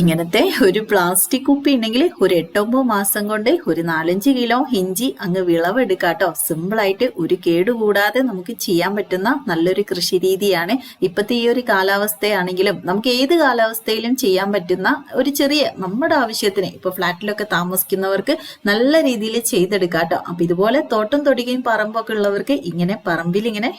ഇങ്ങനത്തെ ഒരു പ്ലാസ്റ്റിക് കുപ്പി ഉണ്ടെങ്കിൽ ഒരു എട്ടൊമ്പത് മാസം കൊണ്ട് ഒരു നാലഞ്ച് കിലോ ഇഞ്ചി അങ്ങ് വിളവെടുക്കാട്ടോ. സിമ്പിൾ ആയിട്ട് ഒരു കേടുകൂടാതെ നമുക്ക് ചെയ്യാൻ പറ്റുന്ന നല്ലൊരു കൃഷി രീതിയാണ് ഇപ്പത്തെ ഈ ഒരു കാലാവസ്ഥയാണെങ്കിലും നമുക്ക് ഏത് കാലാവസ്ഥയിലും ചെയ്യാൻ പറ്റുന്ന ഒരു ചെറിയ നമ്മുടെ ആവശ്യത്തിന് ഇപ്പൊ ഫ്ലാറ്റിലൊക്കെ താമസിക്കുന്നവർക്ക് നല്ല രീതിയിൽ ചെയ്തെടുക്കാട്ടോ. അപ്പൊ ഇതുപോലെ തോട്ടം തൊടികയും പറമ്പൊക്കെ ഉള്ളവർക്ക് ഇങ്ങനെ പറമ്പിൽ ഇങ്ങനെ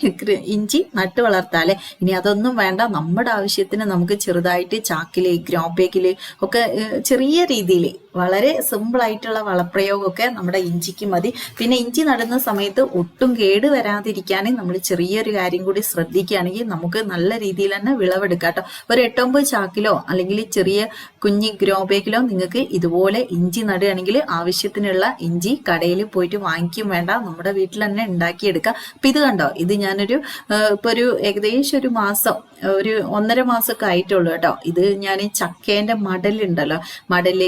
ഇഞ്ചി നട്ടു വളർത്താലേ. ഇനി അതൊന്നും വേണ്ട. നമ്മുടെ ആവശ്യത്തിന് നമുക്ക് ചെറുതായിട്ട് ചാക്കിലേക്ക് ഗ്രോബേക്കിൽ ഒക്കെ ചെറിയ രീതിയിൽ വളരെ സിമ്പിൾ ആയിട്ടുള്ള വളപ്രയോഗമൊക്കെ നമ്മുടെ ഇഞ്ചിക്ക് മതി. പിന്നെ ഇഞ്ചി നടുന്ന സമയത്ത് ഒട്ടും കേട് വരാതിരിക്കാൻ നമ്മൾ ചെറിയൊരു കാര്യം കൂടി ശ്രദ്ധിക്കുകയാണെങ്കിൽ നമുക്ക് നല്ല രീതിയിൽ തന്നെ വിളവെടുക്കാം കേട്ടോ. ഒരു എട്ടൊമ്പത് ചാക്കിലോ അല്ലെങ്കിൽ ചെറിയ കുഞ്ഞി ഗ്രോ ബാഗിലോ നിങ്ങൾക്ക് ഇതുപോലെ ഇഞ്ചി നടുകയാണെങ്കിൽ ആവശ്യത്തിനുള്ള ഇഞ്ചി കടയിൽ പോയിട്ട് വാങ്ങിക്കും വേണ്ട. നമ്മുടെ വീട്ടിൽ തന്നെ ഉണ്ടാക്കിയെടുക്കാം. അപ്പൊ ഇത് കണ്ടോ? ഇത് ഞാനൊരു ഇപ്പോൾ ഇപ്പൊ ഒരു ഏകദേശം ഒരു മാസം ഒരു ഒന്നര മാസമൊക്കെ ആയിട്ടുള്ളൂ കേട്ടോ. ഇത് ഞാൻ ചക്കേന്റെ മടലുണ്ടല്ലോ. മടൽ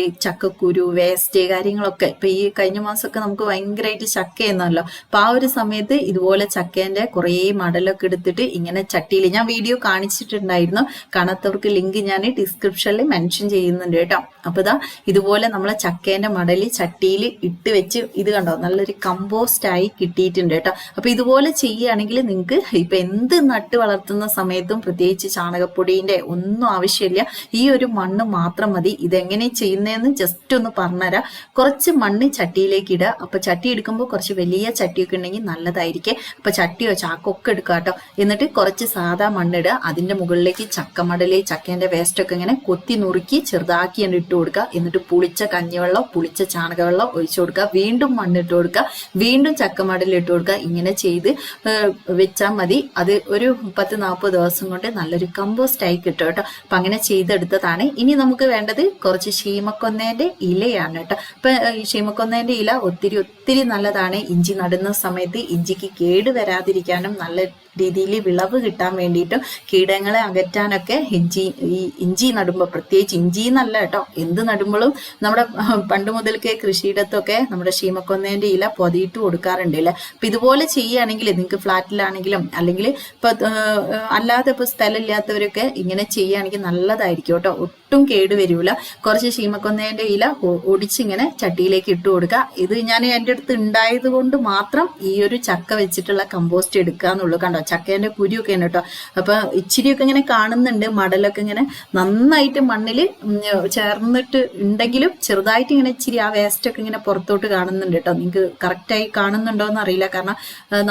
ചക്കക്കുരു വേസ്റ്റ് കാര്യങ്ങളൊക്കെ. ഇപ്പൊ ഈ കഴിഞ്ഞ മാസമൊക്കെ നമുക്ക് ഭയങ്കരമായിട്ട് ചക്ക എന്നല്ലോ അപ്പൊ ആ ഒരു സമയത്ത് ഇതുപോലെ ചക്കേന്റെ കുറേ മടലൊക്കെ എടുത്തിട്ട് ഇങ്ങനെ ചട്ടിയിൽ ഞാൻ വീഡിയോ കാണിച്ചിട്ടുണ്ടായിരുന്നു. കാണാത്തവർക്ക് ലിങ്ക് ഞാൻ ഡിസ്ക്രിപ്ഷനിൽ മെൻഷൻ ചെയ്യുന്നുണ്ട് കേട്ടോ. അപ്പൊ ഇതാ ഇതുപോലെ നമ്മളെ ചക്കേന്റെ മടലിൽ ചട്ടിയിൽ ഇട്ട് വെച്ച് ഇത് കണ്ടോ? നല്ലൊരു കമ്പോസ്റ്റ് ആയി കിട്ടിയിട്ടുണ്ട് കേട്ടോ. അപ്പൊ ഇതുപോലെ ചെയ്യുകയാണെങ്കിൽ നിങ്ങൾക്ക് ഇപ്പൊ എന്ത് നട്ട് വളർത്തുന്ന സമയത്തും പ്രത്യേകിച്ച് ചാണകപ്പൊടിന്റെ ഒന്നും ആവശ്യമില്ല. ഈ ഒരു മണ്ണ് മാത്രം മതി. ഇതെങ്ങനെ ചെയ്യുന്നതെന്ന് ജസ്റ്റ് ഒന്ന് പറഞ്ഞുതരാം കുറച്ച് മണ്ണ് ചട്ടിയിലേക്ക് ഇടുക അപ്പൊ ചട്ടി എടുക്കുമ്പോൾ കുറച്ച് വലിയ ചട്ടിയൊക്കെ ഉണ്ടെങ്കിൽ നല്ലതായിരിക്കും. അപ്പൊ ചട്ടിയോ ചാക്കോ ഒക്കെ എടുക്കുക കേട്ടോ. എന്നിട്ട് കുറച്ച് സാധാ മണ്ണിടുക അതിന്റെ മുകളിലേക്ക് ചക്കമടൽ ചക്കേന്റെ വേസ്റ്റ് ഒക്കെ ഇങ്ങനെ കൊത്തി നുറുക്കി ചെറുതാക്കി ഇട്ട് കൊടുക്കുക എന്നിട്ട് പുളിച്ച കഞ്ഞിവെള്ളം പുളിച്ച ചാണകവെള്ളം ഒഴിച്ചു കൊടുക്കുക വീണ്ടും മണ്ണിട്ട് കൊടുക്കുക വീണ്ടും ചക്കമടൽ ഇട്ട് കൊടുക്കുക ഇങ്ങനെ ചെയ്ത് വെച്ചാൽ മതി. അത് ഒരു പത്ത് നാൽപ്പത് ദിവസം കൊണ്ട് നല്ലൊരു കമ്പോസ്റ്റ് ആയി കിട്ടും കേട്ടോ. അപ്പൊ അങ്ങനെ ചെയ്തെടുത്തതാണ്. ഇനി നമുക്ക് വേണ്ടത് കുറച്ച് ശീമക്കൊന്നേന്റെ ഇലയാണ് കേട്ടോ. ഇപ്പൊ ഈ ശീമക്കൊന്നേന്റെ ഇല ഒത്തിരി ഒത്തിരി നല്ലതാണ്. ഇഞ്ചി നടുന്ന സമയത്ത് ഇഞ്ചിക്ക് കേട് വരാതിരിക്കാനും നല്ല രീതിയിൽ വിളവ് കിട്ടാൻ വേണ്ടിയിട്ടും കീടങ്ങളെ അകറ്റാനൊക്കെ ഇഞ്ചി ഈ ഇഞ്ചി നടുമ്പോൾ പ്രത്യേകിച്ച് ഇഞ്ചി എന്നല്ല കേട്ടോ എന്ത് നടുമ്പോഴും നമ്മുടെ പണ്ട് മുതൽക്കേ കൃഷിയിടത്തൊക്കെ നമ്മുടെ ശീമക്കൊന്നേന്റെ ഇല പൊതിയിട്ട് കൊടുക്കാറുണ്ട് അല്ലേ അപ്പൊ ഇതുപോലെ ചെയ്യുകയാണെങ്കിൽ നിങ്ങൾക്ക് ഫ്ലാറ്റിലാണെങ്കിലും അല്ലെങ്കിൽ ഇപ്പൊ അല്ലാതെ ഇപ്പൊ സ്ഥലമില്ലാത്തവരൊക്കെ ഇങ്ങനെ ചെയ്യുകയാണെങ്കിൽ നല്ലതായിരിക്കും കേട്ടോ. ഒട്ടും കേട് വരില്ല കുറച്ച് ശീമക്കൊന്നേന്റെ ഇല ഒടിച്ചിങ്ങനെ ചട്ടിയിലേക്ക് ഇട്ട് കൊടുക്കുക. ഇത് ഞാൻ എന്റെ അടുത്ത് ഉണ്ടായത് കൊണ്ട് മാത്രം ഈ ഒരു ചക്ക വെച്ചിട്ടുള്ള കമ്പോസ്റ്റ് എടുക്കുക എന്നുള്ളൂ കണ്ടോ. ചക്കേന്റെ കുരിയൊക്കെ ഉണ്ട് കേട്ടോ. അപ്പൊ ഇച്ചിരിയൊക്കെ ഇങ്ങനെ കാണുന്നുണ്ട്. മടലൊക്കെ ഇങ്ങനെ നന്നായിട്ട് മണ്ണിൽ ചേർന്നിട്ട് ഉണ്ടെങ്കിലും ചെറുതായിട്ട് ഇങ്ങനെ ഇച്ചിരി ആ വേസ്റ്റ് ഒക്കെ ഇങ്ങനെ പുറത്തോട്ട് കാണുന്നുണ്ട് കേട്ടോ. നിങ്ങൾക്ക് കറക്റ്റായി കാണുന്നുണ്ടോ എന്ന് അറിയില്ല. കാരണം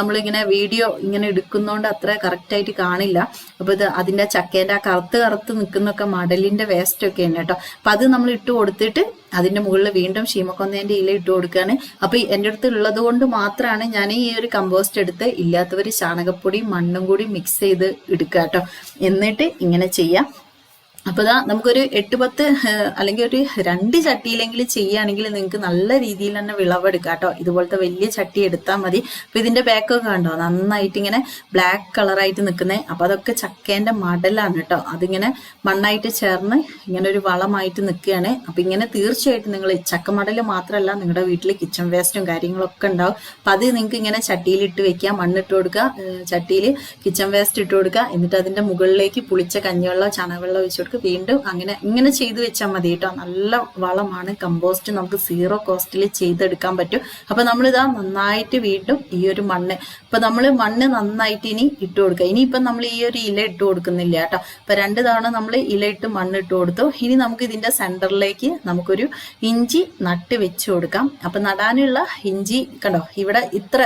നമ്മളിങ്ങനെ വീഡിയോ ഇങ്ങനെ എടുക്കുന്നതുകൊണ്ട് അത്ര കറക്റ്റായിട്ട് കാണില്ല. അപ്പൊ ഇത് അതിന്റെ ചക്കേന്റെ ആ കറുത്ത് കറുത്ത് നിൽക്കുന്നൊക്കെ മടലിന്റെ വേസ്റ്റ് ഒക്കെ ഉണ്ട് കേട്ടോ. അപ്പൊ അത് നമ്മൾ ഇട്ട് കൊടുത്തിട്ട് അതിന്റെ മുകളിൽ വീണ്ടും ഷീമക്കൊന്നേന്റെ ഇല ഇട്ട് കൊടുക്കുകയാണ് അപ്പൊ എന്റെ അടുത്ത് ഉള്ളത് കൊണ്ട് മാത്രമാണ് ഞാൻ ഈ ഒരു കമ്പോസ്റ്റ് എടുത്ത് ഇല്ലാത്തവർ ചാണകപ്പൊടി മണ്ണും കൂടി മിക്സ് ചെയ്ത് എടുക്കുക കേട്ടോ എന്നിട്ട് ഇങ്ങനെ ചെയ്യാം. അപ്പൊ ഇതാ നമുക്കൊരു എട്ട് പത്ത് അല്ലെങ്കിൽ ഒരു രണ്ട് ചട്ടിയിലെങ്കിലും ചെയ്യുകയാണെങ്കിൽ നിങ്ങൾക്ക് നല്ല രീതിയിൽ തന്നെ വിളവെടുക്കാം കേട്ടോ. ഇതുപോലത്തെ വലിയ ചട്ടി എടുത്താൽ മതി. അപ്പൊ ഇതിന്റെ ബാക്കൊക്കെ കണ്ടോ? നന്നായിട്ട് ഇങ്ങനെ ബ്ലാക്ക് കളറായിട്ട് നിൽക്കുന്നത് അപ്പൊ അതൊക്കെ ചക്കേന്റെ മടലാണ് കേട്ടോ. അതിങ്ങനെ മണ്ണായിട്ട് ചേർന്ന് ഇങ്ങനെ ഒരു വളമായിട്ട് നിൽക്കുകയാണ്. അപ്പൊ ഇങ്ങനെ തീർച്ചയായിട്ടും നിങ്ങൾ ചക്ക മടൽ മാത്രമല്ല നിങ്ങളുടെ വീട്ടിൽ കിച്ചൺ വേസ്റ്റും കാര്യങ്ങളൊക്കെ ഉണ്ടാവും. അപ്പൊ അത് നിങ്ങൾക്ക് ഇങ്ങനെ ചട്ടിയിൽ ഇട്ട് വെക്കുക മണ്ണിട്ട് കൊടുക്കുക ചട്ടിയിൽ കിച്ചൺ വേസ്റ്റ് ഇട്ട് കൊടുക്കുക. എന്നിട്ട് അതിന്റെ മുകളിലേക്ക് പുളിച്ച കഞ്ഞിവെള്ളം ചണവെള്ളം ഒഴിച്ചു കൊടുക്കുക വീണ്ടും അങ്ങനെ ഇങ്ങനെ ചെയ്ത് വെച്ചാൽ മതി കേട്ടോ നല്ല വളമാണ്. കമ്പോസ്റ്റ് നമുക്ക് സീറോ കോസ്റ്റിൽ ചെയ്തെടുക്കാൻ പറ്റും. അപ്പൊ നമ്മളിതാ നന്നായിട്ട് വീണ്ടും ഈ ഒരു മണ്ണ് ഇപ്പൊ നമ്മൾ മണ്ണ് നന്നായിട്ട് ഇനി ഇട്ട് കൊടുക്കുക ഇനിയിപ്പം നമ്മൾ ഈ ഒരു ഇല ഇട്ട് കൊടുക്കുന്നില്ല കേട്ടോ ഇപ്പൊ രണ്ട് തവണ നമ്മൾ ഇല ഇട്ട് മണ്ണ് ഇട്ട് കൊടുത്തു. ഇനി നമുക്ക് ഇതിന്റെ സെന്ററിലേക്ക് നമുക്കൊരു ഇഞ്ചി നട്ട് വെച്ച് കൊടുക്കാം. അപ്പൊ നടാനുള്ള ഇഞ്ചി കണ്ടോ ഇവിടെ ഇത്ര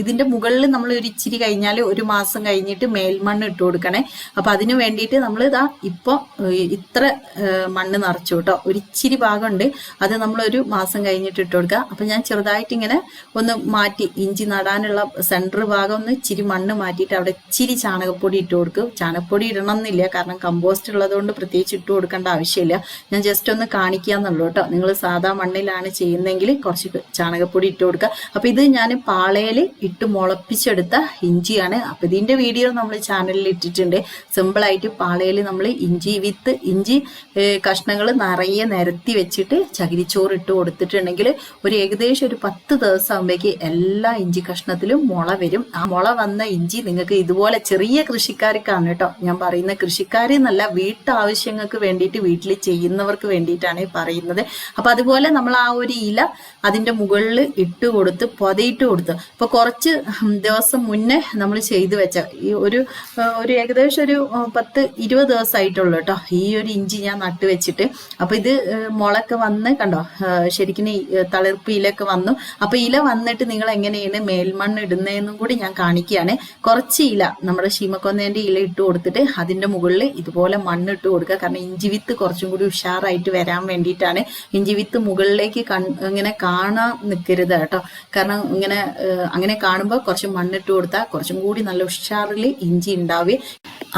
ഇതിന്റെ മുകളിൽ നമ്മൾ ഒരു ഇച്ചിരി കഴിഞ്ഞാൽ ഒരു മാസം കഴിഞ്ഞിട്ട് മേൽമണ്ണ് ഇട്ട് കൊടുക്കണേ. അപ്പൊ അതിന് വേണ്ടിയിട്ട് നമ്മൾ ഇതാ ഇപ്പൊ ഏഹ്, ഇത്ര മണ്ണ് നിറച്ചു കേട്ടോ. ഒരു ഇച്ചിരി ഭാഗമുണ്ട്. അത് നമ്മളൊരു മാസം കഴിഞ്ഞിട്ട് ഇട്ട് കൊടുക്കുക. അപ്പം ഞാൻ ചെറുതായിട്ട് ഇങ്ങനെ ഒന്ന് മാറ്റി ഇഞ്ചി നടാനുള്ള സെന്റർ ഭാഗം ഒന്ന് ഇച്ചിരി മണ്ണ് മാറ്റിയിട്ട് അവിടെ ഇച്ചിരി ചാണകപ്പൊടി ഇട്ട് കൊടുക്കും. ചാണകപ്പൊടി ഇടണം എന്നില്ല കാരണം കമ്പോസ്റ്റ് ഉള്ളതുകൊണ്ട് പ്രത്യേകിച്ച് ഇട്ട് കൊടുക്കേണ്ട ആവശ്യമില്ല. ഞാൻ ജസ്റ്റ് ഒന്ന് കാണിക്കുക എന്നുള്ളൂ കേട്ടോ. നിങ്ങൾ സാധാ മണ്ണിലാണ് ചെയ്യുന്നതെങ്കിൽ കുറച്ച് ചാണകപ്പൊടി ഇട്ട് കൊടുക്കുക. അപ്പം ഇത് ഞാൻ പാളയിൽ ഇട്ട് മുളപ്പിച്ചെടുത്ത ഇഞ്ചിയാണ്. അപ്പം ഇതിന്റെ വീഡിയോ നമ്മൾ ചാനലിൽ ഇട്ടിട്ടുണ്ട്. സിമ്പിളായിട്ട് പാളയിൽ നമ്മൾ ഇഞ്ചി വിത്ത് വിത്ത് ഇഞ്ചി കഷ്ണങ്ങൾ നിറയെ നിരത്തി വെച്ചിട്ട് ചകിരിച്ചോറ് ഇട്ട് കൊടുത്തിട്ടുണ്ടെങ്കിൽ ഒരു ഏകദേശം ഒരു പത്ത് ദിവസം ആകുമ്പോഴേക്ക് എല്ലാ ഇഞ്ചി കഷ്ണത്തിലും മുള വരും. ആ മുള വന്ന ഇഞ്ചി നിങ്ങൾക്ക് ഇതുപോലെ ചെറിയ കൃഷിക്കാർക്കാണ് കേട്ടോ. ഞാൻ പറയുന്ന കൃഷിക്കാരെന്നല്ല വീട്ടാവശ്യങ്ങൾക്ക് വേണ്ടിയിട്ട് വീട്ടിൽ ചെയ്യുന്നവർക്ക് വേണ്ടിയിട്ടാണ് പറയുന്നത്. അപ്പൊ അതുപോലെ നമ്മൾ ആ ഒരു ഇല അതിന്റെ മുകളിൽ ഇട്ട് കൊടുത്ത് പൊതയിട്ട് കൊടുത്തു. അപ്പൊ കുറച്ച് ദിവസം മുന്നേ നമ്മൾ ചെയ്തു വെച്ച ഈ ഒരു ഒരു ഏകദേശം ഒരു പത്ത് ഇരുപത് ദിവസമായിട്ടുള്ളൂ കേട്ടോ. ഈ ഒരു ഇഞ്ചി ഞാൻ നട്ടു വെച്ചിട്ട്. അപ്പൊ ഇത് മുളക്ക് വന്ന് കണ്ടോ ശരിക്കും തളിർപ്പ് ഇലൊക്കെ വന്നു. അപ്പൊ ഇല വന്നിട്ട് നിങ്ങൾ എങ്ങനെയാണ് മേൽമണ്ണ് ഇടുന്നതെന്നും കൂടി ഞാൻ കാണിക്കുകയാണ്. കുറച്ച് ഇല നമ്മുടെ ശീമക്കൊന്നേന്റെ ഇല ഇട്ട് കൊടുത്തിട്ട് അതിന്റെ മുകളിൽ ഇതുപോലെ മണ്ണ് ഇട്ട് കൊടുക്കുക. കാരണം ഇഞ്ചി വിത്ത് കുറച്ചും കൂടി ഉഷാറായിട്ട് വരാൻ വേണ്ടിയിട്ടാണ്. ഇഞ്ചി വിത്ത് മുകളിലേക്ക് ഇങ്ങനെ കാണാൻ നിൽക്കരുത് കേട്ടോ. കാരണം ഇങ്ങനെ അങ്ങനെ കാണുമ്പോൾ കുറച്ച് മണ്ണിട്ട് കൊടുത്താൽ കുറച്ചും കൂടി നല്ല ഉഷാറിൽ ഇഞ്ചി ഉണ്ടാവുക.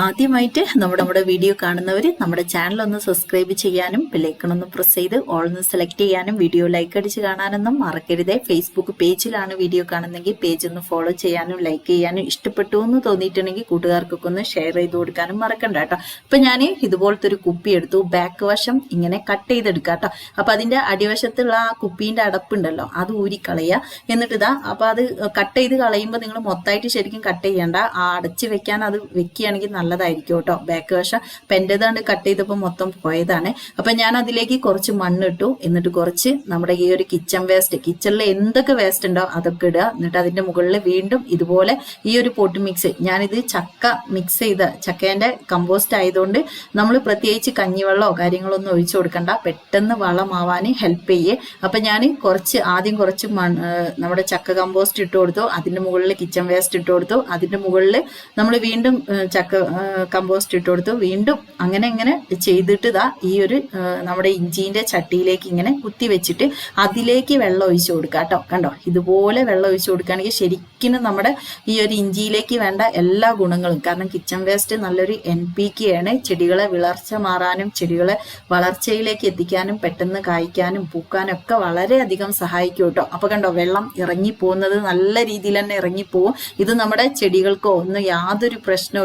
ആദ്യമായിട്ട് നമ്മുടെ നമ്മുടെ വീഡിയോ കാണുന്നവർ നമ്മുടെ ചാനൽ ഒന്ന് സബ്സ്ക്രൈബ് ചെയ്യാനും ഒന്ന് പ്രസ് ചെയ്ത് ഓൾ ഒന്ന് സെലക്ട് ചെയ്യാനും വീഡിയോ ലൈക്ക് അടിച്ച് കാണാനൊന്നും മറക്കരുതേ. ഫേസ്ബുക്ക് പേജിലാണ് വീഡിയോ കാണുന്നെങ്കിൽ പേജ് ഒന്ന് ഫോളോ ചെയ്യാനും ലൈക്ക് ചെയ്യാനും ഇഷ്ടപ്പെട്ടു എന്ന് തോന്നിയിട്ടുണ്ടെങ്കിൽ കൂട്ടുകാർക്കൊക്കെ ഒന്ന് ഷെയർ ചെയ്ത് കൊടുക്കാനും മറക്കണ്ട കേട്ടോ. അപ്പൊ ഞാൻ ഇതുപോലത്തെ ഒരു കുപ്പി എടുത്തു. ബാക്ക് വശം ഇങ്ങനെ കട്ട് ചെയ്തെടുക്കാം കേട്ടോ. അപ്പൊ അതിന്റെ അടിവശത്തുള്ള ആ കുപ്പീന്റെ അടപ്പുണ്ടല്ലോ അത് ഊരിക്കളയുക. എന്നിട്ട് ഇതാ അപ്പൊ അത് കട്ട് ചെയ്ത് കളയുമ്പോൾ നിങ്ങൾ മൊത്തമായിട്ട് ശരിക്കും കട്ട് ചെയ്യണ്ട. ആ അടച്ച് വെക്കാൻ അത് വെക്കുകയാണെങ്കിൽ നല്ലതായിരിക്കും കേട്ടോ. ബാക്ക് വശം അപ്പൊ എന്റേതാണ് കട്ട് ചെയ്തപ്പോൾ മൊത്തം പോയതാണ്. അപ്പൊ ഞാൻ അതിലേക്ക് കുറച്ച് മണ്ണ് ഇട്ടു എന്നിട്ട് കുറച്ച് നമ്മുടെ ഈ ഒരു കിച്ചൺ വേസ്റ്റ് കിച്ചണിൽ എന്തൊക്കെ വേസ്റ്റ് ഉണ്ടോ അതൊക്കെ ഇടുക. എന്നിട്ട് അതിന്റെ മുകളിൽ വീണ്ടും ഇതുപോലെ ഈ ഒരു പൊട്ട് മിക്സ് ഞാനിത് ചക്ക മിക്സ് ചെയ്ത ചക്കേന്റെ കമ്പോസ്റ്റ് ആയതുകൊണ്ട് നമ്മൾ പ്രത്യേകിച്ച് കഞ്ഞിവെള്ളമോ കാര്യങ്ങളോ ഒന്നും ഒഴിച്ചു കൊടുക്കണ്ട. പെട്ടെന്ന് വളമാവാൻ ഹെൽപ്പ് ചെയ്യേ. അപ്പൊ ഞാൻ കുറച്ച് ആദ്യം കുറച്ച് നമ്മുടെ ചക്ക കമ്പോസ്റ്റ് ഇട്ട് കൊടുത്തു. അതിന്റെ മുകളിൽ കിച്ചൺ വേസ്റ്റ് ഇട്ട് കൊടുത്തു. അതിന്റെ മുകളിൽ നമ്മൾ വീണ്ടും ചക്ക കമ്പോസ്റ്റ് ഇട്ട് കൊടുത്തു. വീണ്ടും അങ്ങനെ അങ്ങനെ ചെയ്തിട്ട് ഇതാ ഈ ഒരു നമ്മുടെ ഇഞ്ചിന്റെ ചട്ടിയിലേക്ക് ഇങ്ങനെ കുത്തി വെച്ചിട്ട് അതിലേക്ക് വെള്ളം ഒഴിച്ചു കൊടുക്കുക കേട്ടോ. കണ്ടോ? ഇതുപോലെ വെള്ളം ഒഴിച്ചു കൊടുക്കുകയാണെങ്കിൽ ശരിക്കും നമ്മുടെ ഈ ഒരു ഇഞ്ചിയിലേക്ക് വേണ്ട എല്ലാ ഗുണങ്ങളും കാരണം കിച്ചൺ വേസ്റ്റ് നല്ലൊരു എൻ പി കെ ആണ് ചെടികളെ വിളർച്ച മാറാനും ചെടികളെ വളർച്ചയിലേക്ക് എത്തിക്കാനും പെട്ടെന്ന് കായ്ക്കാനും പൂക്കാനും ഒക്കെ വളരെയധികം സഹായിക്കും കേട്ടോ. അപ്പൊ കണ്ടോ വെള്ളം ഇറങ്ങി പോകുന്നത് നല്ല രീതിയിൽ തന്നെ ഇറങ്ങിപ്പോവും ഇത് നമ്മുടെ ചെടികൾക്കോ ഒന്നും യാതൊരു പ്രശ്നവും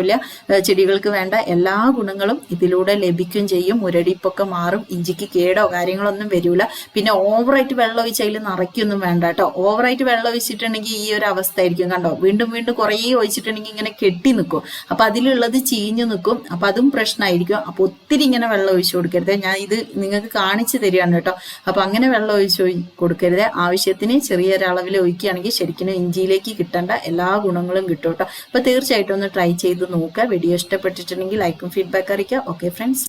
ചെടികൾക്ക് വേണ്ട എല്ലാ ഗുണങ്ങളും ഇതിലൂടെ ലഭിക്കും ചെയ്യും. മുരടിപ്പൊക്കെ മാറും. ഇഞ്ചിക്ക് കേടോ കാര്യങ്ങളൊന്നും വരില്ല പിന്നെ ഓവറായിട്ട് വെള്ളം ഒഴിച്ച് അതിൽ നിറയ്ക്കൊന്നും വേണ്ട കേട്ടോ. ഓവറായിട്ട് വെള്ളം ഒഴിച്ചിട്ടുണ്ടെങ്കിൽ ഈ ഒരു അവസ്ഥ ആയിരിക്കും കണ്ടോ? വീണ്ടും വീണ്ടും കുറേ ഒഴിച്ചിട്ടുണ്ടെങ്കിൽ ഇങ്ങനെ കെട്ടി നിൽക്കും അപ്പം അതിലുള്ളത് ചീഞ്ഞു നിൽക്കും അപ്പം അതും പ്രശ്നമായിരിക്കും. അപ്പോൾ ഒത്തിരി ഇങ്ങനെ വെള്ളം ഒഴിച്ചു കൊടുക്കരുത്. ഞാൻ ഇത് നിങ്ങൾക്ക് കാണിച്ചു തരികയാണ് കേട്ടോ. അപ്പം അങ്ങനെ വെള്ളം ഒഴിച്ചു കൊടുക്കരുത്. ആവശ്യത്തിന് ചെറിയൊരളവിൽ ഒഴിക്കുകയാണെങ്കിൽ ശരിക്കും ഇഞ്ചിയിലേക്ക് കിട്ടേണ്ട എല്ലാ ഗുണങ്ങളും കിട്ടും കേട്ടോ. അപ്പം തീർച്ചയായിട്ടും ഒന്ന് ട്രൈ ചെയ്ത് നോക്കുക. വീഡിയോ ഇഷ്ടപ്പെട്ടിട്ടുണ്ടെങ്കിൽ ലൈക്കും ഫീഡ്ബാക്ക് അറിയിക്കുക. Okay okay friends